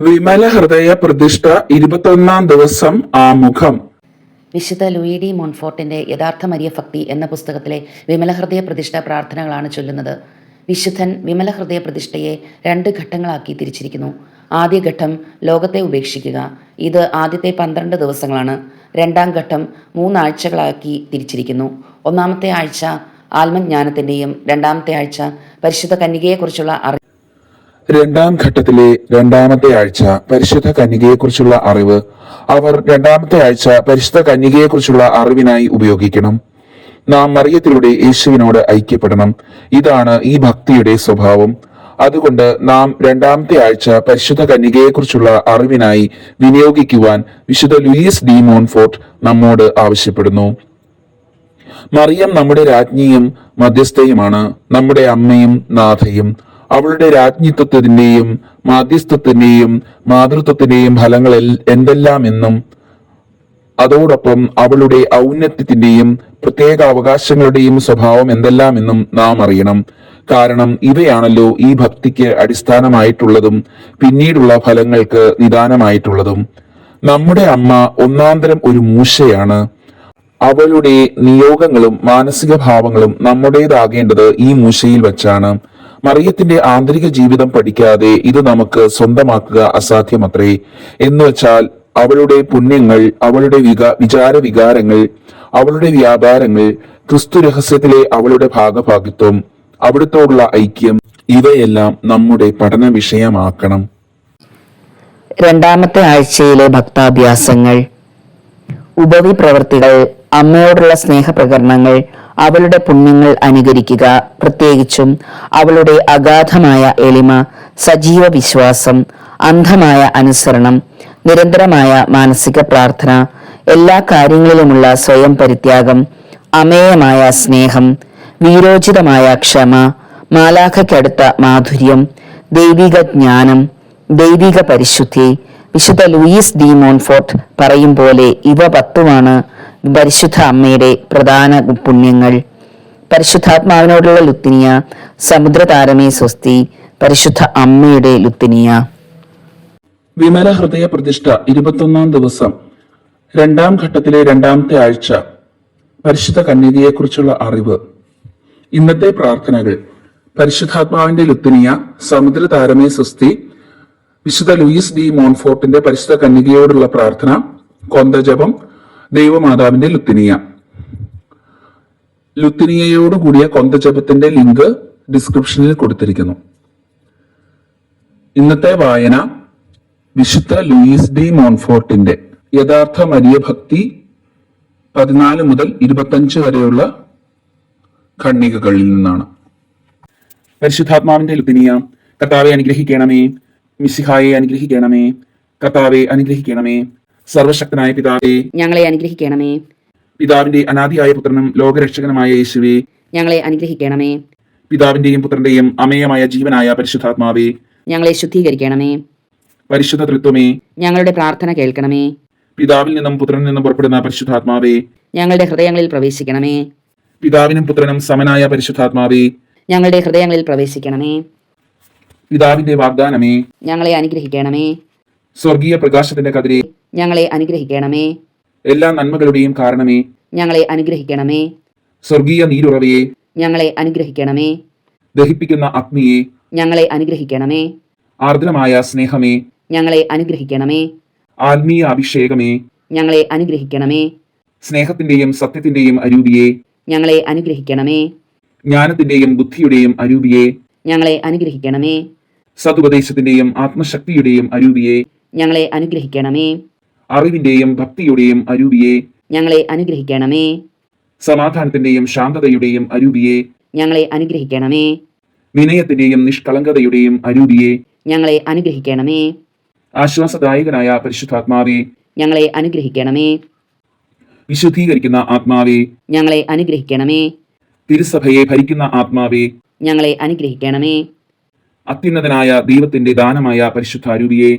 വിമല ഹൃദയ പ്രതിഷ്ഠ ഇരുപത്തൊന്നാം ദിവസം ആമുഖം. വിശുദ്ധ ലൂയി ഡി മോൺഫോർട്ടിന്റെ യഥാർത്ഥ മരിയ ഭക്തി എന്ന പുസ്തകത്തിലെ വിമല ഹൃദയ പ്രതിഷ്ഠ പ്രാർത്ഥനകളാണ് ചൊല്ലുന്നത്. വിശുദ്ധൻ വിമല ഹൃദയ പ്രതിഷ്ഠയെ രണ്ട് ഘട്ടങ്ങളാക്കി തിരിച്ചിരിക്കുന്നു. ആദ്യ ഘട്ടം ലോകത്തെ ഉപേക്ഷിക്കുക. ഇത് ആദ്യത്തെ പന്ത്രണ്ട് ദിവസങ്ങളാണ്. രണ്ടാം ഘട്ടം മൂന്നാഴ്ചകളാക്കി തിരിച്ചിരിക്കുന്നു. ഒന്നാമത്തെ ആഴ്ച ആത്മജ്ഞാനത്തിന്റെയും രണ്ടാമത്തെ ആഴ്ച പരിശുദ്ധ കന്യകയെക്കുറിച്ചുള്ള അറിവ് രണ്ടാം ഘട്ടത്തിലെ രണ്ടാമത്തെ ആഴ്ച പരിശുദ്ധ കന്യകയെക്കുറിച്ചുള്ള അറിവ് അവർ രണ്ടാമത്തെ ആഴ്ച പരിശുദ്ധ കന്യകയെക്കുറിച്ചുള്ള അറിവിനായി ഉപയോഗിക്കണം. നാം മറിയത്തിലൂടെ യേശുവിനോട് ഐക്യപ്പെടണം. ഇതാണ് ഈ ഭക്തിയുടെ സ്വഭാവം. അതുകൊണ്ട് നാം രണ്ടാമത്തെ ആഴ്ച പരിശുദ്ധ കന്യകയെക്കുറിച്ചുള്ള അറിവിനായി വിനിയോഗിക്കുവാൻ വിശുദ്ധ ലൂയിസ് ഡി മോൺഫോർട്ട് നമ്മോട് ആവശ്യപ്പെടുന്നു. മറിയം നമ്മുടെ രാജ്ഞിയും മധ്യസ്ഥയുമാണ്. നമ്മുടെ അമ്മയും നാഥയും. അവളുടെ രാജ്ഞിത്വത്തിന്റെയും മാധ്യസ്ഥത്തിന്റെയും മാതൃത്വത്തിന്റെയും ഫലങ്ങൾ എന്തെല്ലാം എന്നും അതോടൊപ്പം അവളുടെ ഔന്നത്യത്തിന്റെയും പ്രത്യേക അവകാശങ്ങളുടെയും സ്വഭാവം എന്തെല്ലാമെന്നും നാം അറിയണം. കാരണം ഇവയാണല്ലോ ഈ ഭക്തിക്ക് അടിസ്ഥാനമായിട്ടുള്ളതും പിന്നീടുള്ള ഫലങ്ങൾക്ക് നിദാനമായിട്ടുള്ളതും. നമ്മുടെ അമ്മ ഒന്നാന്തരം ഒരു മൂശയാണ്. അവളുടെ നിയോഗങ്ങളും മാനസിക ഭാവങ്ങളും നമ്മുടേതാകേണ്ടത് ഈ മൂശയിൽ വച്ചാണ്. മറിയത്തിന്റെ ആന്തരിക ജീവിതം പഠിക്കാതെ ഇത് നമുക്ക് സ്വന്തമാക്കുക അസാധ്യമത്രേ. എന്ന് വെച്ചാൽ അവളുടെ പുണ്യങ്ങൾ അവളുടെ വിക വിചാര വികാരങ്ങൾ അവളുടെ വ്യാപാരങ്ങൾ ക്രിസ്തു രഹസ്യത്തിലെ അവളുടെ ഭാഗഭാഗിത്വം അവിടുത്തോടുള്ള ഐക്യം ഇവയെല്ലാം നമ്മുടെ പഠന വിഷയമാക്കണം. രണ്ടാമത്തെ ആഴ്ചയിലെ ഭക്താഭ്യാസങ്ങൾ. ഉപവി പ്രവർത്തികൾ അമ്മയോടുള്ള സ്നേഹപ്രകരണങ്ങൾ അവളുടെ പുണ്യങ്ങൾ അനുകരിക്കുക. പ്രത്യേകിച്ചും അവളുടെ അഗാധമായ എളിമ സജീവ വിശ്വാസം അന്ധമായ അനുസരണം നിരന്തരമായ മാനസിക പ്രാർത്ഥന എല്ലാ കാര്യങ്ങളിലുമുള്ള സ്വയം പരിത്യാഗം അമേയമായ സ്നേഹം വീരോചിതമായ ക്ഷമ മാലാഖയ്ക്കടുത്ത മാധുര്യം ദൈവിക ജ്ഞാനം ദൈവിക പരിശുദ്ധി വിശുദ്ധ ലൂയിസ് ഡി മോൺഫോർട്ട് പറയും പോലെ ഇവ പത്തുമാണ്. പരിശുദ്ധ അമ്മയുടെ പ്രധാന പുണ്യങ്ങൾ. പരിശുദ്ധാത്മാവിനോടുള്ള ലുത്തിനിയ സമുദ്രതാരമേ സ്വസ്തി പരിശുദ്ധ അമ്മയുടെ ലുത്തിനിയ. വിമല ഹൃദയ പ്രതിഷ്ഠ ഇരുപത്തൊന്നാം ദിവസം രണ്ടാം ഘട്ടത്തിലെ രണ്ടാമത്തെ ആഴ്ച പരിശുദ്ധ കന്യകയെക്കുറിച്ചുള്ള അറിവ്. ഇന്നത്തെ പ്രാർത്ഥനകൾ പരിശുദ്ധാത്മാവിന്റെ ലുത്തിനിയ സമുദ്ര താരമേ സ്വസ്തി വിശുദ്ധ ലൂയിസ് ഡി മോൺഫോർട്ടിന്റെ പരിശുദ്ധ കന്യകയോടുള്ള പ്രാർത്ഥന കൊന്തജപം ദൈവമാതാവിന്റെ ലുത്തിനിയ. ലുത്തിനിയയോടുകൂടിയ കൊന്തജപത്തിന്റെ ലിങ്ക് ഡിസ്ക്രിപ്ഷനിൽ കൊടുത്തിരിക്കുന്നു. ഇന്നത്തെ വായന വിശുദ്ധ ലൂയിസ് ഡി മോൺഫോർട്ടിന്റെ യഥാർത്ഥ മരിയ ഭക്തി പതിനാല് മുതൽ ഇരുപത്തഞ്ച് വരെയുള്ള ഖണ്ണികകളിൽ നിന്നാണ്. പരിശുദ്ധാത്മാവിന്റെ ലുത്തിനിയ കർത്താവെ അനുഗ്രഹിക്കണമേ. മിശിഹായെ അനുഗ്രഹിക്കണമേ. കർത്താവെ അനുഗ്രഹിക്കണമേ. സർവശക്തനായ പിതാവേ ഞങ്ങളെ അനുഗ്രഹിക്കണമേ. പിതാവിന്റെ അനാദിയായ പുത്രനും ലോകരക്ഷകനുമായ യേശുവേ ഞങ്ങളെ അനുഗ്രഹിക്കണമേ. പിതാവിന്റെയും പുത്രന്റെയും അമേയമായ ജീവനായ പരിശുദ്ധാത്മാവേ ഞങ്ങളെ ശുദ്ധീകരിക്കണമേ. പരിശുദ്ധ തൃത്വമേ ഞങ്ങളുടെ പ്രാർത്ഥന കേൾക്കണമേ. പിതാവിൽ നിന്നും പുത്രനിൽ നിന്നും പുറപ്പെടുന്ന പരിശുദ്ധാത്മാവേ ഞങ്ങളുടെ ഹൃദയങ്ങളിൽ പ്രവേശിക്കണമേ. പിതാവിനും പുത്രനും സമനായ പരിശുദ്ധാത്മാവേ ഞങ്ങളുടെ ഹൃദയങ്ങളിൽ പ്രവേശിക്കണമേ. പിതാവിന്റെ വാഗ്ദാനമേ ഞങ്ങളെ അനുഗ്രഹിക്കണമേ. സ്വർഗീയ പ്രകാശത്തിന്റെ കതിരെ. ഞങ്ങളെ അനുഗ്രഹിക്കണമേ. എല്ലാ നന്മകളുടെയും കാരണമേ. ഞങ്ങളെ അനുഗ്രഹിക്കണമേ. സ്വർഗീയ നീരുറവയെ. ഞങ്ങളെ അനുഗ്രഹിക്കണമേ. ദഹിപ്പിക്കുന്ന അഗ്നിയെ. ഞങ്ങളെ അനുഗ്രഹിക്കണമേ. ആർദ്രമായ സ്നേഹമേ. ഞങ്ങളെ അനുഗ്രഹിക്കണമേ. ആത്മീയ അഭിഷേകമേ. ഞങ്ങളെ അനുഗ്രഹിക്കണമേ. സ്നേഹത്തിന്റെയും സത്യത്തിന്റെയും അരൂപിയെ. ഞങ്ങളെ അനുഗ്രഹിക്കണമേ. ജ്ഞാനത്തിന്റെയും ബുദ്ധിയുടെയും അരൂപിയെ. ഞങ്ങളെ അനുഗ്രഹിക്കണമേ. സതുപദേശത്തിന്റെയും ആത്മശക്തിയുടെയും അരൂപിയെ. ഞങ്ങളെ അനുഗ്രഹിക്കണമേ. അറിവിന്റെയും ഭക്തിയുടെയും അരൂപിയെ. ഞങ്ങളെ അനുഗ്രഹിക്കണമേ. സമാധാനത്തിന്റെയും ശാന്തതയുടെയും അരൂപിയെ. ഞങ്ങളെ അനുഗ്രഹിക്കണമേ. വിനയത്തിന്റെയും നിഷ്കളങ്കതയുടെയും അരൂപിയെ. ഞങ്ങളെ അനുഗ്രഹിക്കണമേ. ആശ്വാസദായകനായ പരിശുദ്ധാത്മാവെ. ഞങ്ങളെ അനുഗ്രഹിക്കണമേ. വിശുദ്ധീകരിക്കുന്ന ആത്മാവെ. ഞങ്ങളെ അനുഗ്രഹിക്കണമേ. തിരുസഭയെ ഭരിക്കുന്ന ആത്മാവെ. ഞങ്ങളെ അനുഗ്രഹിക്കണമേ. അത്യുന്നതനായ ദൈവത്തിന്റെ ദാനമായ പരിശുദ്ധ അരൂപിയെ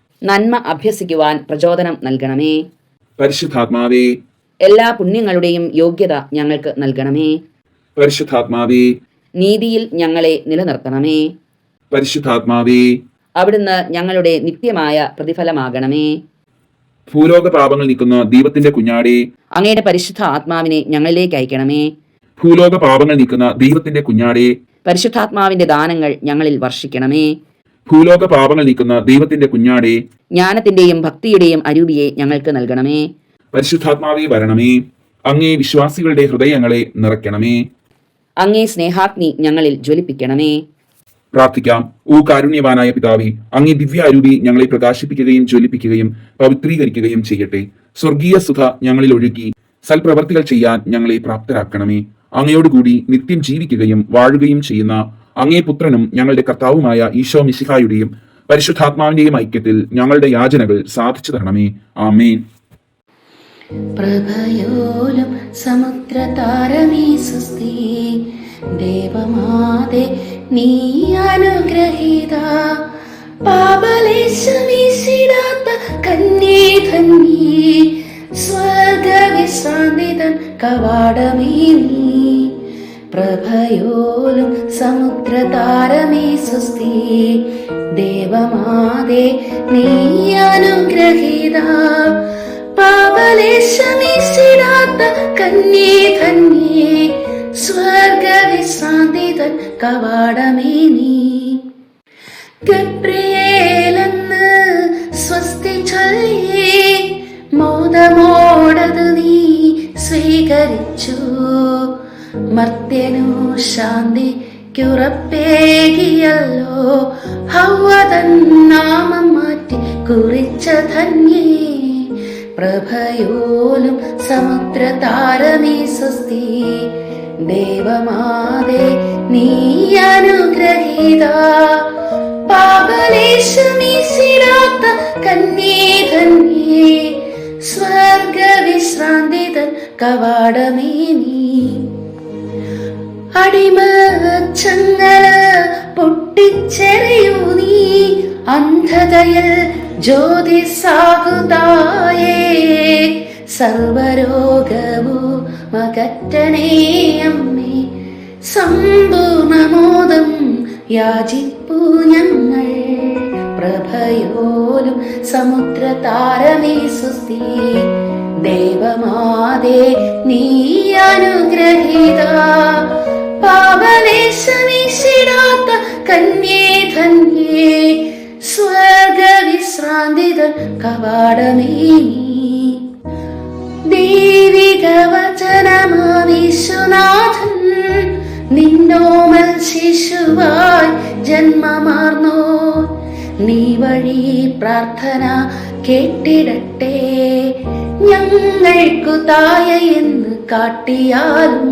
നന്മ അഭ്യസിക്കുവാൻ പ്രചോദനം നൽകണമേ. പരിശുദ്ധാത്മാവേ എല്ലാ പുണ്യങ്ങളുടെയും യോഗ്യത ഞങ്ങൾക്ക് നൽകണമേ. പരിശുദ്ധാത്മാവേ നീതിയിൽ ഞങ്ങളെ നിലനിർത്തണമേ. പരിശുദ്ധാത്മാവേ അവിടുന്ന് ഞങ്ങളുടെ നിത്യമായ പ്രതിഫലമാകണമേ. ഭൂലോക പാപങ്ങൾ നീക്കുന്ന ദൈവത്തിന്റെ കുഞ്ഞാടി അങ്ങയുടെ പരിശുദ്ധ ആത്മാവിനെ ഞങ്ങളിലേക്ക് അയക്കണമേ. ഭൂലോക പാപങ്ങൾ നീക്കുന്ന ദൈവത്തിന്റെ കുഞ്ഞാടി പരിശുദ്ധാത്മാവിന്റെ ദാനങ്ങൾ ഞങ്ങളിൽ വർഷിക്കണമേ. ഭൂലോക പാപങ്ങൾ നീക്കുന്ന ദൈവത്തിന്റെ കുഞ്ഞാടി. ജ്ഞാനത്തിന്റെയും ഭക്തിയുടെയും അരൂപിയെ ഞങ്ങൾക്ക് നൽകണമേ. പരിശുദ്ധാത്മാവി വരണമേ. അങ്ങേ വിശ്വാസികളുടെ ഹൃദയങ്ങളെ നിറയ്ക്കണമേ. അങ്ങേ സ്നേഹാഗ്നി ഞങ്ങളിൽ ജ്വലിപ്പിക്കണമേ. പ്രാർത്ഥിക്കാം. ഓ കാരുണ്യവാനായ പിതാവി അങ്ങേ ദിവ്യ അരൂപി ഞങ്ങളെ പ്രകാശിപ്പിക്കുകയും ജ്വലിപ്പിക്കുകയും പവിത്രീകരിക്കുകയും ചെയ്യട്ടെ. സ്വർഗീയ സുഖ ഞങ്ങളിൽ ഒഴുകി സൽപ്രവർത്തികൾ ചെയ്യാൻ ഞങ്ങളെ പ്രാപ്തരാക്കണമേ. അങ്ങയോടുകൂടി നിത്യം ജീവിക്കുകയും വാഴുകയും ചെയ്യുന്ന അങ്ങേ പുത്രനും ഞങ്ങളുടെ കർത്താവുമായ ഈശോ മിശിഹായുടെയും പരിശുദ്ധാത്മാവിന്റെയും ഐക്യത്തിൽ ഞങ്ങളുടെ യാചനകൾ സാധിച്ചു തരണമേ. ആമേൻ. പ്രഭയോലും സമുദ്രതാരമീ സുസ്തി ദേവമാതെ നീ അനുഗ്രഹീത. പാപലേശമീശിടാത്ത കന്യേ ധന്യേ സ്വർഗവിശ്രാന്തിതൻ കവാടമേ നീ. പ്രഭയോലും സമുദ്രതാരമേ സുസ്തി ദേവമാതേ നീ അനുഗ്രഹീത. പാപലേശമീശിടാത്ത കന്യേ ധന്യേ. സ്വർഗവിശ്രാന്തിതൻ കവാടമേ നീ. ഗബ്രിയേലെന്ന് സ്വസ്തി ചൊല്ലേ മോദമോടത് നീ സ്വീകരിച്ചു. മർത്യനു ശാന്തിക്കുറപ്പേകിയല്ലോ ഹൗവതൻ നാമം മാറ്റി കുറിച്ച ധന്യേ. പ്രഭയോലും സമുദ്രതാരമേ സ്വസ്തി. ദേവമാതേ നീ അനുഗ്രഹീത. പാപലേശമീശിടാത്ത കന്യേ ധന്യേ. സ്വർഗവിശ്രാന്തിതൻ കവാടമേ നീ. അടിമച്ചങ്ങല പൊട്ടിച്ചെറിയൂ നീ. അന്ധതയിൽ ജ്യോതിസാകുതായേ. സർവരോഗമോ മകറ്റണേ അമ്മേ. സമ്പൂർണമോദം യാചിപ്പൂ ഞങ്ങൾ. പ്രഭയോലും സമുദ്രതാരമേ സുസ്ഥി. ദേവമാതേ നീ അനുഗ്രഹീത. പാപലേശമീശിടാത്ത കന്യേ ധന്യേ സ്വർഗവിശ്രാന്തിതൻ കവാടമേ. ദൈവിക വചനമാവിശ്വനാഥൻ നിന്നോമൽ ശിശുവായി ജന്മമാർന്നോ. നീ വഴി പ്രാർത്ഥന കേട്ടിടട്ടെ ഞങ്ങൾക്കു തായ എന്ന് കാട്ടിയാലും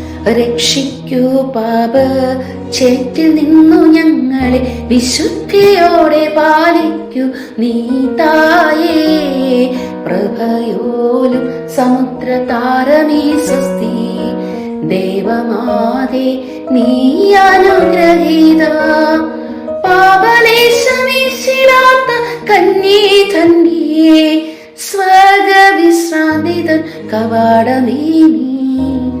രക്ഷിക്കൂ പാപ ചേറ്റിൽ നിന്നു ഞങ്ങളെ വിശുദ്ധിയോടെ പാലിക്കൂ. നീ തായേ. പ്രഭയോലും സമുദ്ര താരമേ സ്വസ്തി. ദേവമാതേ നീ അനുഗ്രഹീത. പാപലേശമീശിടാത്ത കന്യേ ധന്യേ. സ്വർഗവിശ്രാന്തിതൻ കവാടമേ നീ.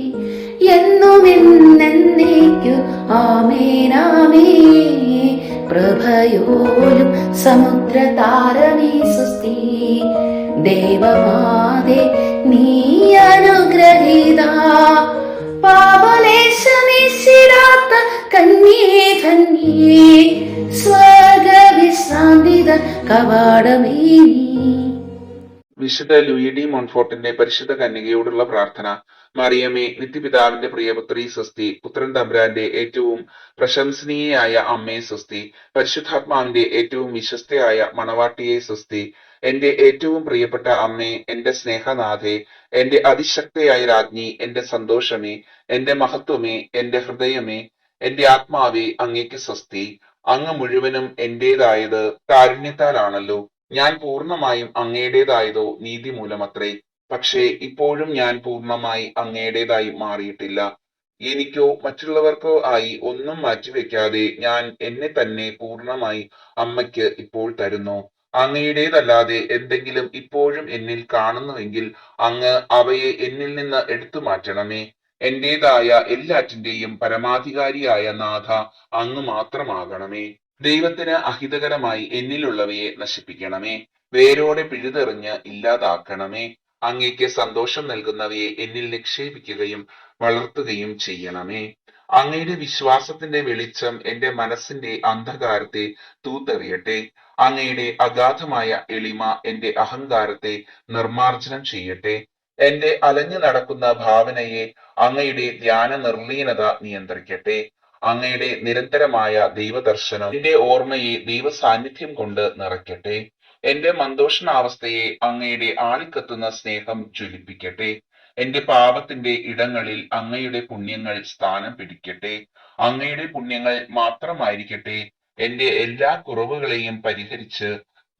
എന്നുമെന്നേക്കു ആമേനാമേ പ്രഭയോലും സമുദ്രതാരമേ സുസ്തി ദേവമാതേ നീ അനുഗ്രഹീത. പാപലേശമീശിരാത്ത കന്യേ ധന്യേ. സ്വർഗവിശ്രാന്തിത കവാടമേ നീ ലൂയി ഡി മോൺഫോർട്ടിന്റെ പരിശുദ്ധ കന്യകയോടുള്ള പ്രാർത്ഥന മറിയമേ നിത്യപിതാവിന്റെ പ്രിയപുത്രി സ്വസ്തി പുത്രൻ തമ്പുരാന്റെ ഏറ്റവും പ്രശംസനീയയായ അമ്മയെ സ്വസ്തി പരിശുദ്ധാത്മാവിന്റെ ഏറ്റവും വിശ്വസ്തയായ മണവാട്ടിയെ സ്വസ്തി എന്റെ ഏറ്റവും പ്രിയപ്പെട്ട അമ്മേ എന്റെ സ്നേഹനാഥേ എന്റെ അതിശക്തയായ രാജ്ഞി എന്റെ സന്തോഷമേ എന്റെ മഹത്വമേ എന്റെ ഹൃദയമേ എന്റെ ആത്മാവേ അങ്ങേക്ക് സ്വസ്തി അങ്ങ് മുഴുവനും എന്റേതായത് കാരുണ്യത്താലാണല്ലോ ഞാൻ പൂർണമായും അങ്ങയുടേതായതോ നീതി മൂലമത്രേ പക്ഷേ ഇപ്പോഴും ഞാൻ പൂർണമായി അങ്ങയുടേതായി മാറിയിട്ടില്ല. എനിക്കോ മറ്റുള്ളവർക്കോ ആയി ഒന്നും മാറ്റിവെക്കാതെ ഞാൻ എന്നെ തന്നെ പൂർണമായി അമ്മയ്ക്ക് ഇപ്പോൾ തരുന്നു. അങ്ങയുടേതല്ലാതെ എന്തെങ്കിലും ഇപ്പോഴും എന്നിൽ കാണുന്നുവെങ്കിൽ അങ്ങ് അവയെ എന്നിൽ നിന്ന് എടുത്തു മാറ്റണമേ. എന്റേതായ എല്ലാറ്റിന്റെയും പരമാധികാരിയായ നാഥ അങ്ങ് മാത്രമാകണമേ. ദൈവത്തിന് അഹിതകരമായി എന്നിലുള്ളവയെ നശിപ്പിക്കണമേ. വേരോടെ പിഴുതെറിഞ്ഞ് ഇല്ലാതാക്കണമേ. അങ്ങേക്ക് സന്തോഷം നൽകുന്നവയെ എന്നിൽ നിക്ഷേപിക്കുകയും വളർത്തുകയും ചെയ്യണമേ. അങ്ങയുടെ വിശ്വാസത്തിന്റെ വെളിച്ചം എന്റെ മനസ്സിന്റെ അന്ധകാരത്തെ തൂത്തെറിയട്ടെ. അങ്ങയുടെ അഗാധമായ എളിമ എന്റെ അഹങ്കാരത്തെ നിർമാർജനം ചെയ്യട്ടെ. എന്റെ അലഞ്ഞു നടക്കുന്ന ഭാവനയെ അങ്ങയുടെ ധ്യാന നിർലീനത നിയന്ത്രിക്കട്ടെ. അങ്ങയുടെ നിരന്തരമായ ദൈവദർശനം എന്റെ ഓർമ്മയെ ദൈവ സാന്നിധ്യം കൊണ്ട് നിറയ്ക്കട്ടെ. എന്റെ മന്ദോഷണാവസ്ഥയെ അങ്ങയുടെ ആളിക്കത്തുന്ന സ്നേഹം ജ്വലിപ്പിക്കട്ടെ. എന്റെ പാപത്തിന്റെ ഇടങ്ങളിൽ അങ്ങയുടെ പുണ്യങ്ങൾ സ്ഥാനം പിടിക്കട്ടെ. അങ്ങയുടെ പുണ്യങ്ങൾ മാത്രമായിരിക്കട്ടെ. എന്റെ എല്ലാ കുറവുകളെയും പരിഹരിച്ച്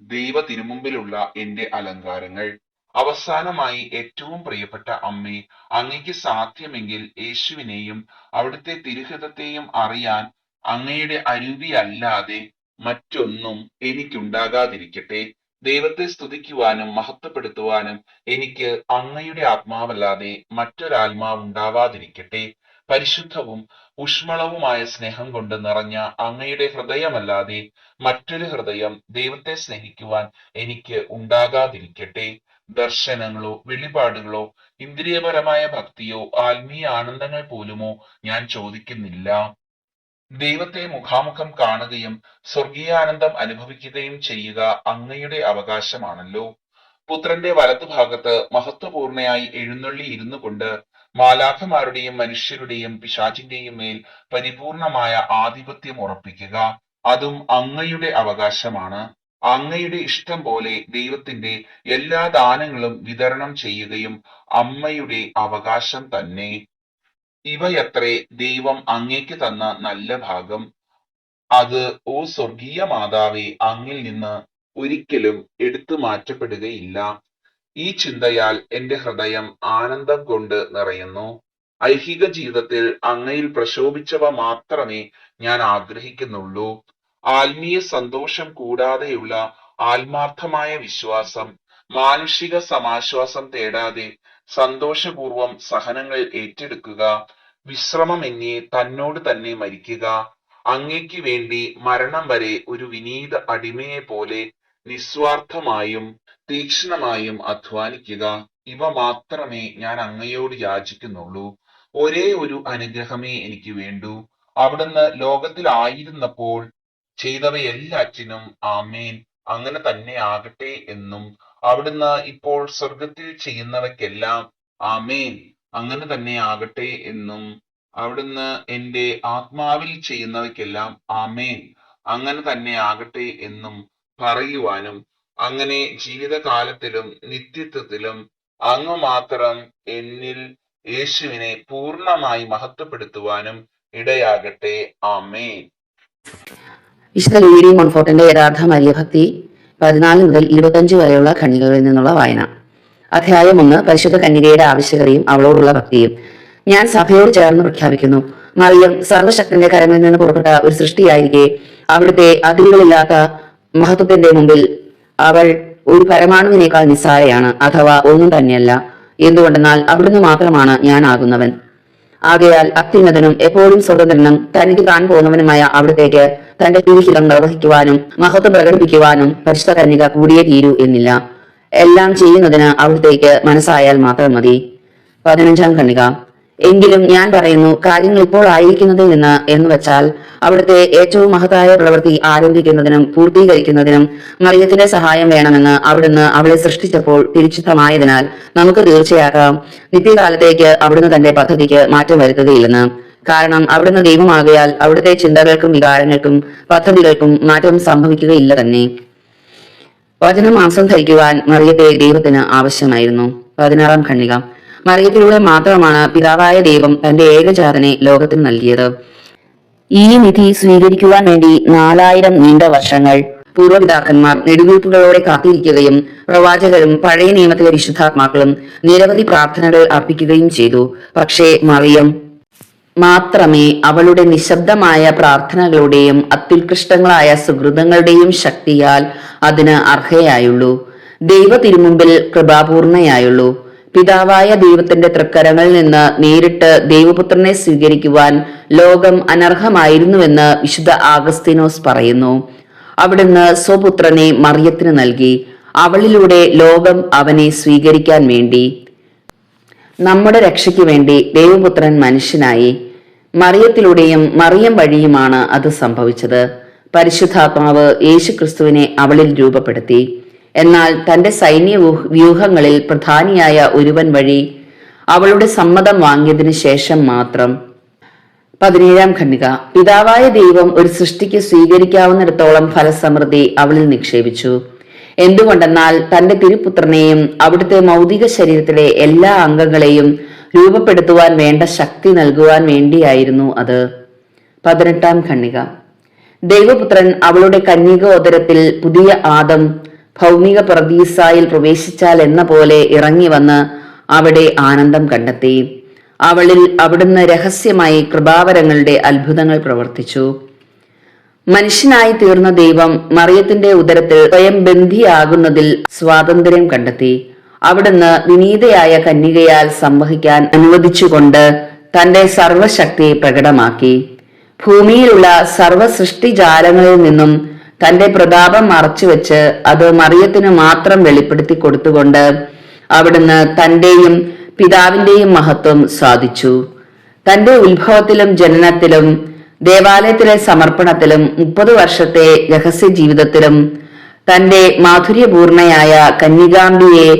ദൈവ തിരുമുമ്പിലുള്ള എന്റെ അലങ്കാരങ്ങൾ. അവസാനമായി ഏറ്റവും പ്രിയപ്പെട്ട അമ്മേ അങ്ങയ്ക്ക് സാധ്യമെങ്കിൽ യേശുവിനെയും അവിടുത്തെ തിരുഹിതത്തെയും അറിയാൻ അങ്ങയുടെ അരുവിയല്ലാതെ മറ്റൊന്നും എനിക്കുണ്ടാകാതിരിക്കട്ടെ. ദൈവത്തെ സ്തുതിക്കുവാനും മഹത്വപ്പെടുത്തുവാനും എനിക്ക് അങ്ങയുടെ ആത്മാവല്ലാതെ മറ്റൊരാത്മാവ് ഉണ്ടാവാതിരിക്കട്ടെ. പരിശുദ്ധവും ഊഷ്മളവുമായ സ്നേഹം കൊണ്ട് നിറഞ്ഞ അങ്ങയുടെ ഹൃദയമല്ലാതെ മറ്റൊരു ഹൃദയം ദൈവത്തെ സ്നേഹിക്കുവാൻ എനിക്ക് ഉണ്ടാകാതിരിക്കട്ടെ. ദർശനങ്ങളോ വെളിപാടുകളോ ഇന്ദ്രിയപരമായ ഭക്തിയോ ആത്മീയ ആനന്ദങ്ങൾ പോലുമോ ഞാൻ ചോദിക്കുന്നില്ല. ദൈവത്തെ മുഖാമുഖം കാണുകയും സ്വർഗീയ ആനന്ദം അനുഭവിക്കുകയും ചെയ്യുക അങ്ങയുടെ അവകാശമാണല്ലോ. പുത്രന്റെ വലത്തുഭാഗത്ത് മഹത്വപൂർണയായി എഴുന്നള്ളി ഇരുന്നു കൊണ്ട് മാലാഖമാരുടെയും മനുഷ്യരുടെയും പിശാചിന്റെയും മേൽ പരിപൂർണമായ ആധിപത്യം ഉറപ്പിക്കുക. അതും അങ്ങയുടെ അവകാശമാണ്. അങ്ങയുടെ ഇഷ്ടം പോലെ ദൈവത്തിന്റെ എല്ലാ ദാനങ്ങളും വിതരണം ചെയ്യുകയും അമ്മയുടെ അവകാശം തന്നെ. ഇവയത്രേ ദൈവം അങ്ങേക്ക് തന്ന നല്ല ഭാഗം. അത് ഓ സ്വർഗീയ മാതാവേ അങ്ങിൽ നിന്ന് ഒരിക്കലും എടുത്തു മാറ്റപ്പെടുകയില്ല. ഈ ചിന്തയാൽ എന്റെ ഹൃദയം ആനന്ദം കൊണ്ട് നിറയുന്നു. ഐഹിക ജീവിതത്തിൽ അങ്ങയിൽ പ്രശോഭിച്ചവ മാത്രമേ ഞാൻ ആഗ്രഹിക്കുന്നുള്ളൂ. ആത്മീയ സന്തോഷം കൂടാതെയുള്ള ആത്മാർത്ഥമായ വിശ്വാസം മാനുഷിക സമാശ്വാസം തേടാതെ സന്തോഷപൂർവം സഹനങ്ങൾ ഏറ്റെടുക്കുക വിശ്രമം വിശ്രമമെന്നേ തന്നോട് തന്നെ മരിക്കുക അങ്ങയ്ക്ക് വേണ്ടി മരണം വരെ ഒരു വിനീത അടിമയെ പോലെ നിസ്വാർത്ഥമായും തീക്ഷ്ണമായും അധ്വാനിക്കുക. ഇവ മാത്രമേ ഞാൻ അങ്ങയോട് യാചിക്കുന്നുള്ളൂ. ഒരേ ഒരു അനുഗ്രഹമേ എനിക്ക് വേണ്ടൂ. അവിടുന്ന് ലോകത്തിലായിരുന്നപ്പോൾ ചെയ്തവയെല്ലാറ്റിനും ആമേൻ. അങ്ങനെ തന്നെ ആകട്ടെ എന്നും അവിടുന്ന് ഇപ്പോൾ സ്വർഗത്തിൽ ചെയ്യുന്നവയ്ക്കെല്ലാം ആമേൻ. അങ്ങനെ തന്നെ ആകട്ടെ എന്നും അവിടുന്ന് എന്റെ ആത്മാവിൽ ചെയ്യുന്നവയ്ക്കെല്ലാം ആമേൻ. അങ്ങനെ തന്നെ ആകട്ടെ എന്നും പറയുവാനും അങ്ങനെ ജീവിതകാലത്തിലും നിത്യത്വത്തിലും അങ്ങ് മാത്രം എന്നിൽ യേശുവിനെ പൂർണമായി മഹത്വപ്പെടുത്തുവാനും ഇടയാകട്ടെ. ആമേൻ. വിശുദ്ധ ലൂയിഡി മോൺഫോർട്ടിന്റെ യഥാർത്ഥ മര്യഭക്തി പതിനാല് മുതൽ ഇരുപത്തഞ്ച് വരെയുള്ള ഖണ്ഡികകളിൽ നിന്നുള്ള വായന. അധ്യായം ഒന്ന് പരിശുദ്ധ കന്യകയുടെ ആവശ്യകതയും അവളോടുള്ള ഭക്തിയും. ഞാൻ സഭയോട് ചേർന്ന് പ്രഖ്യാപിക്കുന്നു. മറിയം സർവശക്തന്റെ കരങ്ങളിൽ നിന്ന് പുറപ്പെട്ട ഒരു സൃഷ്ടിയായിരിക്കെ. അവിടുത്തെ അതിരുകളില്ലാത്ത മഹത്വത്തിന്റെ മുമ്പിൽ അവൾ ഒരു പരമാണുവിനേക്കാൾ നിസ്സാരയാണ് അഥവാ ഒന്നും തന്നെയല്ല. എന്തുകൊണ്ടെന്നാൽ അവിടുന്ന് മാത്രമാണ് ഞാൻ ആകുന്നവൻ. ആകയാൽ അത്യുന്നതനും എപ്പോഴും സ്വതന്ത്രനും തനിക്ക് താൻ പോകുന്നവനുമായ അവിടത്തേക്ക് തന്റെ ജീവിതം നിർവഹിക്കുവാനും മഹത്വം പ്രകടിപ്പിക്കുവാനും പരിശുദ്ധ കന്യക കൂടിയേ തീരൂ എന്നില്ല. എല്ലാം ചെയ്യുന്നതിന് അവിടത്തേക്ക് മനസ്സായാൽ മാത്രം മതി. പതിനഞ്ചാം കണ്ണിക എങ്കിലും ഞാൻ പറയുന്നു കാര്യങ്ങൾ ഇപ്പോൾ ആയിരിക്കുന്നതിൽ നിന്ന് എന്ന് വെച്ചാൽ അവിടുത്തെ ഏറ്റവും മഹത്തായ പ്രവൃത്തി ആരംഭിക്കുന്നതിനും പൂർത്തീകരിക്കുന്നതിനും മറിയത്തിന്റെ സഹായം വേണമെന്ന് അവിടുന്ന് അവളെ സൃഷ്ടിച്ചപ്പോൾ തിരിച്ചുതമായതിനാൽ നമുക്ക് തീർച്ചയാക്കാം. നിത്യകാലത്തേക്ക് അവിടുന്ന് തന്റെ പദ്ധതിക്ക് മാറ്റം വരുത്തുകയില്ലെന്ന്. കാരണം അവിടുന്ന് ദൈവമാകയാൽ അവിടുത്തെ ചിന്തകൾക്കും വികാരങ്ങൾക്കും പദ്ധതികൾക്കും മാറ്റം സംഭവിക്കുകയില്ല തന്നെ. വചനം മാംസം ധരിക്കുവാൻ മറിയത്തെ ദൈവത്തിന് ആവശ്യമായിരുന്നു. പതിനാറാം ഖണ്ഡിക. മറിയത്തിലൂടെ മാത്രമാണ് പിതാവായ ദൈവം തന്റെ ഏകജാതനെ ലോകത്തിൽ നൽകിയത്. ഈ നിധി സ്വീകരിക്കുവാൻ വേണ്ടി നാലായിരം നീണ്ട വർഷങ്ങൾ പൂർവപിതാക്കന്മാർ നെടുവീർപ്പുകളോടെ കാത്തിരിക്കുകയും പ്രവാചകരും പഴയ നിയമത്തിലെ വിശുദ്ധാത്മാക്കളും നിരവധി പ്രാർത്ഥനകൾ അർപ്പിക്കുകയും ചെയ്തു. പക്ഷേ മറിയം മാത്രമേ അവളുടെ നിശബ്ദമായ പ്രാർത്ഥനകളുടെയും അത്യുത്കൃഷ്ടങ്ങളായ സുഹൃതങ്ങളുടെയും ശക്തിയാൽ അതിന് അർഹയായുള്ളൂ. ദൈവ തിരുമുമ്പിൽ കൃപാപൂർണയായുള്ളൂ. പിതാവായ ദൈവത്തിന്റെ തൃക്കരങ്ങളിൽ നിന്ന് നേരിട്ട് ദൈവപുത്രനെ സ്വീകരിക്കുവാൻ ലോകം അനർഹമായിരുന്നുവെന്ന് വിശുദ്ധ ആഗസ്തീനോസ് പറയുന്നു. അവിടുന്ന് സ്വപുത്രനെ മറിയത്തിന് നൽകി. അവളിലൂടെ ലോകം അവനെ സ്വീകരിക്കാൻ വേണ്ടി. നമ്മുടെ രക്ഷയ്ക്ക് വേണ്ടി ദൈവപുത്രൻ മനുഷ്യനായി. മറിയത്തിലൂടെയും മറിയം വഴിയുമാണ് അത് സംഭവിച്ചത്. പരിശുദ്ധാത്മാവ് യേശുക്രിസ്തുവിനെ അവളിൽ രൂപപ്പെടുത്തി. എന്നാൽ തന്റെ സൈന്യ വ്യൂഹങ്ങളിൽ പ്രധാനിയായ ഒരുവൻ വഴി അവളുടെ സമ്മതം വാങ്ങിയതിനു ശേഷം മാത്രം. പതിനേഴാം ഖണ്ഡിക. പിതാവായ ദൈവം ഒരു സൃഷ്ടിക്ക് സ്വീകരിക്കാവുന്നിടത്തോളം ഫലസമൃദ്ധി അവളിൽ നിക്ഷേപിച്ചു. എന്തുകൊണ്ടെന്നാൽ തന്റെ തിരുപുത്രനെയും അവിടുത്തെ മൗതിക ശരീരത്തിലെ എല്ലാ അംഗങ്ങളെയും രൂപപ്പെടുത്തുവാൻ വേണ്ട ശക്തി നൽകുവാൻ വേണ്ടിയായിരുന്നു അത്. പതിനെട്ടാം ഖണ്ണിക ദൈവപുത്രൻ അവളുടെ കന്യകോദരത്തിൽ പുതിയ ആദം ഭൗമിക പ്രതീസായിൽ പ്രവേശിച്ചാൽ എന്ന പോലെ ഇറങ്ങി വന്ന് അവിടെ ആനന്ദം കണ്ടെത്തി. അവളിൽ അവിടുന്ന് രഹസ്യമായി കൃപാവരങ്ങളുടെ അത്ഭുതങ്ങൾ പ്രവർത്തിച്ചു. മനുഷ്യനായി തീർന്ന ദൈവം മറിയത്തിന്റെ ഉദരത്തിൽ സ്വയം ബന്ധിയാകുന്നതിൽ സ്വാതന്ത്ര്യം കണ്ടെത്തി. അവിടുന്ന് വിനീതയായ കന്യകയാൽ സംവഹിക്കാൻ അനുവദിച്ചുകൊണ്ട് തന്റെ സർവശക്തി പ്രകടമാക്കി. ഭൂമിയിലുള്ള സർവ സൃഷ്ടിജാലങ്ങളിൽ നിന്നും തന്റെ പ്രതാപം മറച്ചു വെച്ച് അത് മറിയത്തിന് മാത്രം വെളിപ്പെടുത്തി കൊടുത്തുകൊണ്ട് അവിടുന്ന് തന്റെയും പിതാവിന്റെയും മഹത്വം സാധിച്ചു. തന്റെ ഉത്ഭവത്തിലും ജനനത്തിലും ദേവാലയത്തിലെ സമർപ്പണത്തിലും മുപ്പത് വർഷത്തെ രഹസ്യ ജീവിതത്തിലും തന്റെ മാധുര്യപൂർണയായ കന്യകാംബിയെ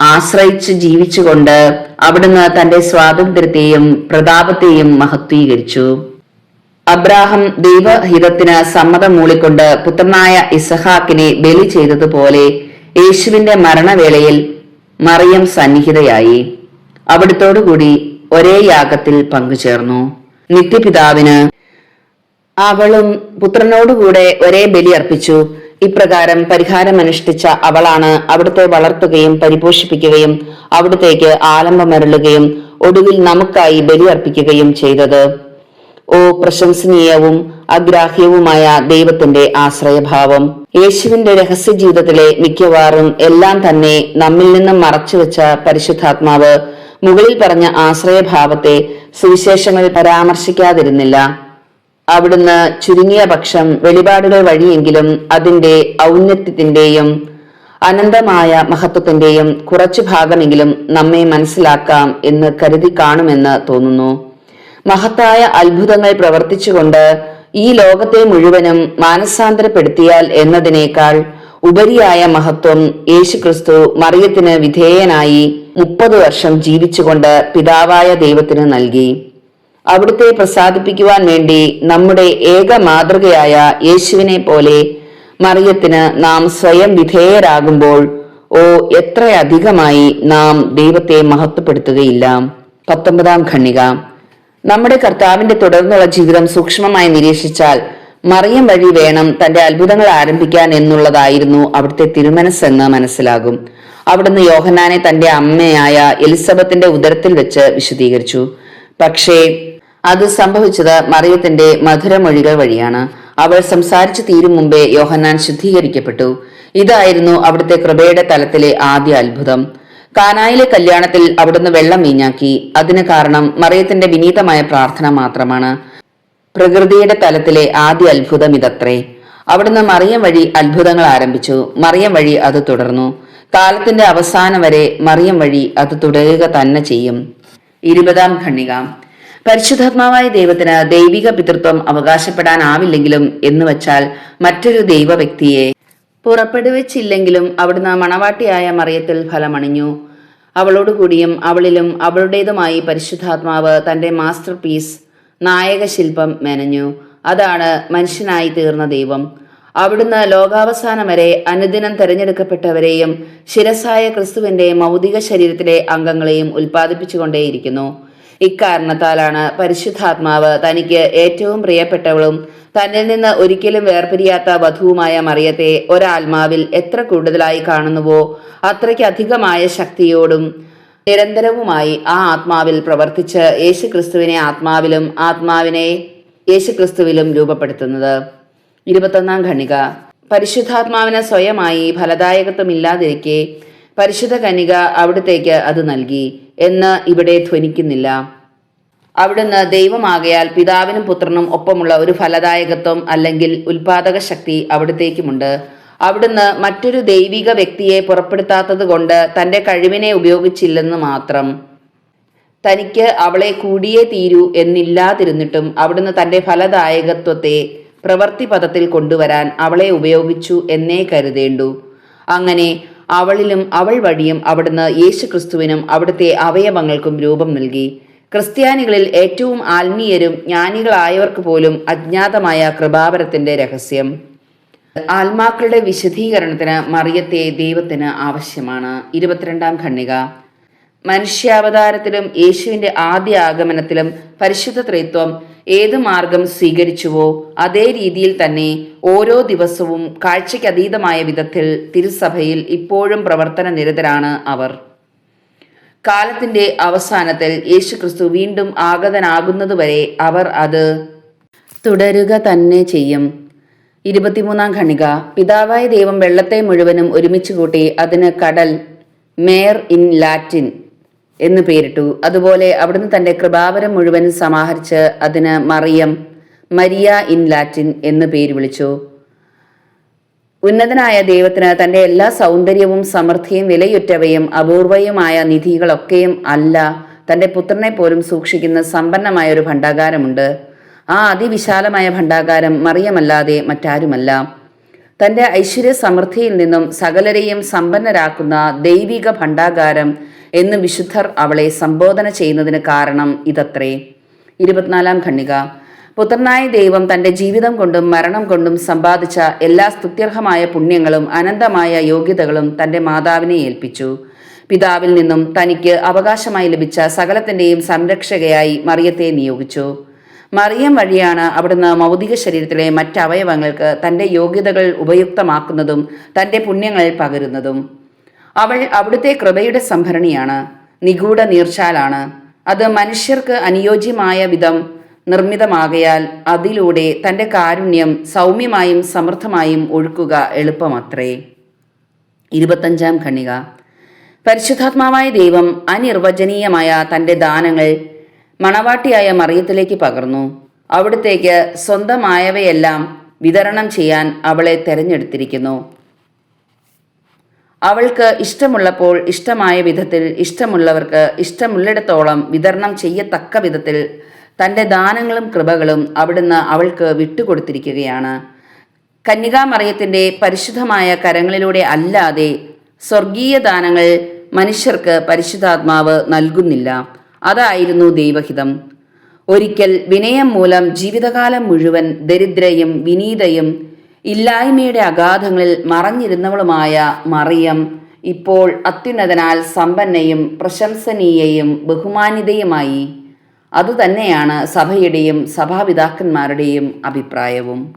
ആശ്രയിച്ച് ജീവിച്ചുകൊണ്ട് അവിടുന്ന് തന്റെ സ്വാതന്ത്ര്യത്തെയും പ്രതാപത്തെയും മഹത്വീകരിച്ചു. അബ്രാഹം ദൈവഹിതത്തിന് സമ്മതം മൂളിക്കൊണ്ട് പുത്രനായ ഇസഹാക്കിനെ ബലി ചെയ്തതുപോലെ യേശുവിന്റെ മരണവേളയിൽ മറിയം സന്നിഹിതയായി. അവിടുത്തോടുകൂടി ഒരേ യാഗത്തിൽ പങ്കുചേർന്നു. നിത്യപിതാവിന് അവളും പുത്രനോടുകൂടെ ഒരേ ബലി അർപ്പിച്ചു. ഇപ്രകാരം പരിഹാരമനുഷ്ഠിച്ച അവളാണ് അവിടുത്തെ വളർത്തുകയും പരിപോഷിപ്പിക്കുകയും അവിടുത്തേക്ക് ആലംബമരുളുകയും ഒടുവിൽ നമുക്കായി ബലി അർപ്പിക്കുകയും ചെയ്തത്. ഓ പ്രശംസനീയവും അഗ്രാഹ്യവുമായ ദൈവത്തിന്റെ ആശ്രയഭാവം. യേശുവിന്റെ രഹസ്യ ജീവിതത്തിലെ മിക്കവാറും എല്ലാം തന്നെ നമ്മിൽ നിന്നും മറച്ചുവെച്ച പരിശുദ്ധാത്മാവ് മുകളിൽ പറഞ്ഞ ആശ്രയഭാവത്തെ സുവിശേഷങ്ങളിൽ പരാമർശിക്കാതിരുന്നില്ല. അവിടുന്ന് ചുരുങ്ങിയ പക്ഷം വെളിപാടുകൾ വഴിയെങ്കിലും അതിന്റെ ഔന്നത്യത്തിന്റെയും അനന്തമായ മഹത്വത്തിന്റെയും കുറച്ചു ഭാഗമെങ്കിലും നമ്മെ മനസ്സിലാക്കാം എന്ന് കരുതി കാണുമെന്ന് തോന്നുന്നു. മഹത്തായ അത്ഭുതങ്ങൾ പ്രവർത്തിച്ചുകൊണ്ട് ഈ ലോകത്തെ മുഴുവനും മാനസാന്തരപ്പെടുത്തിയാൽ എന്നതിനേക്കാൾ ഉപരിയായ മഹത്വം യേശുക്രിസ്തു മറിയത്തിന് വിധേയനായി മുപ്പത് വർഷം ജീവിച്ചുകൊണ്ട് പിതാവായ ദൈവത്തിന് നൽകി. അവിടുത്തെ പ്രസാദിപ്പിക്കുവാൻ വേണ്ടി നമ്മുടെ ഏക മാതൃകയായ യേശുവിനെ പോലെ മറിയത്തിന് നാം സ്വയം വിധേയരാകുമ്പോൾ ഓ എത്രയധികമായി നാം ദൈവത്തെ മഹത്വപ്പെടുത്തുകയില്ല. പത്തൊമ്പതാം ഖണ്ണിക നമ്മുടെ കർത്താവിന്റെ തുടർന്നുള്ള ജീവിതം സൂക്ഷ്മമായി നിരീക്ഷിച്ചാൽ മറിയം വഴി വേണം തന്റെ അത്ഭുതങ്ങൾ ആരംഭിക്കാൻ എന്നുള്ളതായിരുന്നു അവിടുത്തെ തിരുമനസ്സെന്ന് മനസ്സിലാകും. അവിടുന്ന് യോഹന്നാനെ തന്റെ അമ്മയായ എലിസബത്തിന്റെ ഉദരത്തിൽ വെച്ച് വിശദീകരിച്ചു പക്ഷേ അത് സംഭവിച്ചത് മറിയത്തിന്റെ മധുരമൊഴികൾ വഴിയാണ്. അവൾ സംസാരിച്ചു തീരും മുമ്പേ യോഹന്നാൻ ശുദ്ധീകരിക്കപ്പെട്ടു. ഇതായിരുന്നു അവിടുത്തെ കൃപയുടെ തലത്തിലെ ആദ്യ അത്ഭുതം. കാനായിലെ കല്യാണത്തിൽ അവിടുന്ന് വെള്ളം വീഞ്ഞാക്കി. അതിന് കാരണം മറിയത്തിന്റെ വിനീതമായ പ്രാർത്ഥന മാത്രമാണ്. പ്രകൃതിയുടെ തലത്തിലെ ആദ്യ അത്ഭുതം ഇതത്രേ. അവിടുന്ന് മറിയം വഴി അത്ഭുതങ്ങൾ ആരംഭിച്ചു. മറിയം വഴി അത് തുടർന്നു. കാലത്തിന്റെ അവസാനം വരെ മറിയം വഴി അത് തുടരുക തന്നെ ചെയ്യും. ഇരുപതാം ഖണ്ണിക പരിശുദ്ധാത്മാവായ ദൈവത്തിന് ദൈവിക പിതൃത്വം അവകാശപ്പെടാനാവില്ലെങ്കിലും എന്ന് വച്ചാൽ മറ്റൊരു ദൈവ വ്യക്തിയെ പുറപ്പെടുവിച്ചില്ലെങ്കിലും അവിടുന്ന് മണവാട്ടിയായ മറിയത്തിൽ ഫലമണിഞ്ഞു. അവളോടുകൂടിയും അവളിലും അവളുടേതുമായി പരിശുദ്ധാത്മാവ് തന്റെ മാസ്റ്റർ പീസ് നായകശില്പം മെനഞ്ഞു. അതാണ് മനുഷ്യനായി തീർന്ന ദൈവം. അവിടുന്ന് ലോകാവസാനം വരെ അനുദിനം തെരഞ്ഞെടുക്കപ്പെട്ടവരെയും ശിരസായ ക്രിസ്തുവിന്റെ മൗതിക ശരീരത്തിലെ അംഗങ്ങളെയും ഉൽപ്പാദിപ്പിച്ചുകൊണ്ടേയിരിക്കുന്നു. ഇക്കാരണത്താലാണ് പരിശുദ്ധാത്മാവ് തനിക്ക് ഏറ്റവും പ്രിയപ്പെട്ടവളും തന്നിൽ നിന്ന് ഒരിക്കലും വേർപിരിയാത്ത വധുവുമായ മറിയത്തെ ഒരാത്മാവിൽ എത്ര കൂടുതലായി കാണുന്നുവോ അത്രയ്ക്കധികമായ ശക്തിയോടും നിരന്തരവുമായി ആ ആത്മാവിൽ പ്രവർത്തിച്ച് യേശുക്രിസ്തുവിനെ ആത്മാവിലും ആത്മാവിനെ യേശുക്രിസ്തുവിലും രൂപപ്പെടുത്തുന്നത്. ഇരുപത്തൊന്നാം ഖണ്ണിക പരിശുദ്ധാത്മാവിന് സ്വയമായി ഫലദായകത്വമില്ലാതിരിക്കെ പരിശുദ്ധ കനിക അവിടത്തേക്ക് അത് നൽകി എന്ന് ഇവിടെ ധ്വനിക്കുന്നില്ല. അവിടുന്ന് ദൈവമാകയാൽ പിതാവിനും പുത്രനും ഒപ്പമുള്ള ഒരു ഫലദായകത്വം അല്ലെങ്കിൽ ഉൽപാദക ശക്തി അവിടത്തേക്കുമുണ്ട്. അവിടുന്ന് മറ്റൊരു ദൈവിക വ്യക്തിയെ പുറപ്പെടുത്താത്തത് കൊണ്ട് തന്റെ കഴിവിനെ ഉപയോഗിച്ചില്ലെന്ന് മാത്രം. തനിക്ക് അവളെ കൂടിയേ തീരൂ എന്നില്ലാതിരുന്നിട്ടും അവിടുന്ന് തന്റെ ഫലദായകത്വത്തെ പ്രവൃത്തി പദത്തിൽ കൊണ്ടുവരാൻ അവളെ ഉപയോഗിച്ചു എന്നേ കരുതേണ്ടു. അങ്ങനെ അവളിലും അവൾ വഴിയും അവിടുന്ന് യേശുക്രിസ്തുവിനും അവിടുത്തെ അവയവങ്ങൾക്കും രൂപം നൽകി. ക്രിസ്ത്യാനികളിൽ ഏറ്റവും ആത്മീയരും ജ്ഞാനികളായവർക്ക് പോലും അജ്ഞാതമായ കൃപാവരത്തിന്റെ രഹസ്യം. ആത്മാക്കളുടെ വിശദീകരണത്തിന് മറിയത്തെ ദൈവത്തിന് ആവശ്യമാണ്. ഇരുപത്തിരണ്ടാം ഖണ്ണിക മനുഷ്യാവതാരത്തിലും യേശുവിന്റെ ആദ്യ ആഗമനത്തിലും പരിശുദ്ധ ത്രിത്വം ഏത് മാർഗം സ്വീകരിച്ചുവോ അതേ രീതിയിൽ തന്നെ ഓരോ ദിവസവും കാഴ്ചയ്ക്കതീതമായ വിധത്തിൽ തിരുസഭയിൽ ഇപ്പോഴും പ്രവർത്തന നിരതരാണ് അവർ. കാലത്തിന്റെ അവസാനത്തിൽ യേശുക്രിസ്തു വീണ്ടും ആഗതനാകുന്നതുവരെ അവർ അത് തുടരുക തന്നെ ചെയ്യും. ഇരുപത്തിമൂന്നാം ഖണിക. പിതാവായ ദൈവം വെള്ളത്തെ മുഴുവനും ഒരുമിച്ച് കൂട്ടി അതിന് കടൽ മേർ ഇൻ ലാറ്റിൻ എന്ന് പേരിട്ടു. അതുപോലെ അവിടുന്ന് തന്റെ കൃപാവരം മുഴുവൻ സമാഹരിച്ച് അതിന് മറിയം മരിയ ഇൻ ലാറ്റിൻ എന്ന് പേര് വിളിച്ചു. ഉന്നതനായ ദൈവത്തിന് തന്റെ എല്ലാ സൗന്ദര്യവും സമൃദ്ധിയും വിലയുറ്റവയും അപൂർവയുമായ നിധികളൊക്കെയും അല്ല തന്റെ പുത്രനെ പോലും സൂക്ഷിക്കുന്ന സമ്പന്നമായ ഒരു ഭണ്ഡാകാരമുണ്ട്. ആ അതിവിശാലമായ ഭണ്ഡാകാരം മറിയമല്ലാതെ മറ്റാരുമല്ല. തന്റെ ഐശ്വര്യ സമൃദ്ധിയിൽ നിന്നും സകലരെയും സമ്പന്നരാക്കുന്ന ദൈവിക ഭണ്ഡാകാരം എന്ന് വിശുദ്ധർ അവളെ സംബോധന ചെയ്യുന്നതിന് കാരണം ഇതത്രേ. ഇരുപത്തിനാലാം ഖണ്ണിക പുത്രനായ ദൈവം തന്റെ ജീവിതം കൊണ്ടും മരണം കൊണ്ടും സമ്പാദിച്ച എല്ലാ സ്തുത്യർഹമായ പുണ്യങ്ങളും അനന്തമായ യോഗ്യതകളും തന്റെ മാതാവിനെ ഏൽപ്പിച്ചു. പിതാവിൽ നിന്നും തനിക്ക് അവകാശമായി ലഭിച്ച സകലത്തിന്റെയും സംരക്ഷകയായി മറിയത്തെ നിയോഗിച്ചു. മറിയം വഴിയാണ് അവിടുന്ന് മൗതിക ശരീരത്തിലെ മറ്റവയവങ്ങൾക്ക് തന്റെ യോഗ്യതകൾ ഉപയുക്തമാക്കുന്നതും തന്റെ പുണ്യങ്ങൾ പകരുന്നതും. അവൾ അവിടുത്തെ കൃപയുടെ സംഭരണിയാണ് നിഗൂഢ നീർച്ചാലാണ്. അത് മനുഷ്യർക്ക് അനുയോജ്യമായ വിധം നിർമ്മിതമാകയാൽ അതിലൂടെ തന്റെ കാരുണ്യം സൗമ്യമായും സമൃദ്ധമായും ഒഴുക്കുക എളുപ്പമത്രേ. ഇരുപത്തഞ്ചാം ഖണ്ണിക പരിശുദ്ധാത്മാവായ ദൈവം അനിർവചനീയമായ തന്റെ ദാനങ്ങൾ മണവാട്ടിയായ മറിയത്തിലേക്ക് പകർന്നു. അവിടത്തേക്ക് സ്വന്തമായവയെല്ലാം വിതരണം ചെയ്യാൻ അവളെ തെരഞ്ഞെടുത്തിരിക്കുന്നു. അവൾക്ക് ഇഷ്ടമുള്ളപ്പോൾ ഇഷ്ടമായ വിധത്തിൽ ഇഷ്ടമുള്ളവർക്ക് ഇഷ്ടമുള്ളിടത്തോളം വിതരണം ചെയ്യത്തക്ക വിധത്തിൽ തന്റെ ദാനങ്ങളും കൃപകളും അവിടുന്ന് അവൾക്ക് വിട്ടുകൊടുത്തിരിക്കുകയാണ്. കന്യകാമറിയത്തിന്റെ പരിശുദ്ധമായ കരങ്ങളിലൂടെ അല്ലാതെ സ്വർഗീയ ദാനങ്ങൾ മനുഷ്യർക്ക് പരിശുദ്ധാത്മാവ് നൽകുന്നില്ല. അതായിരുന്നു ദൈവഹിതം. ഒരിക്കൽ വിനയം മൂലം ജീവിതകാലം മുഴുവൻ ദരിദ്രയും വിനീതയും ഇല്ലായ്മയുടെ അഗാധങ്ങളിൽ മറഞ്ഞിരുന്നവളുമായ മറിയം ഇപ്പോൾ അത്യുന്നതനാൽ സമ്പന്നയും പ്രശംസനീയയും ബഹുമാനിതയുമായി. അതുതന്നെയാണ് സഭയുടെയും സഭാപിതാക്കന്മാരുടെയും അഭിപ്രായവും.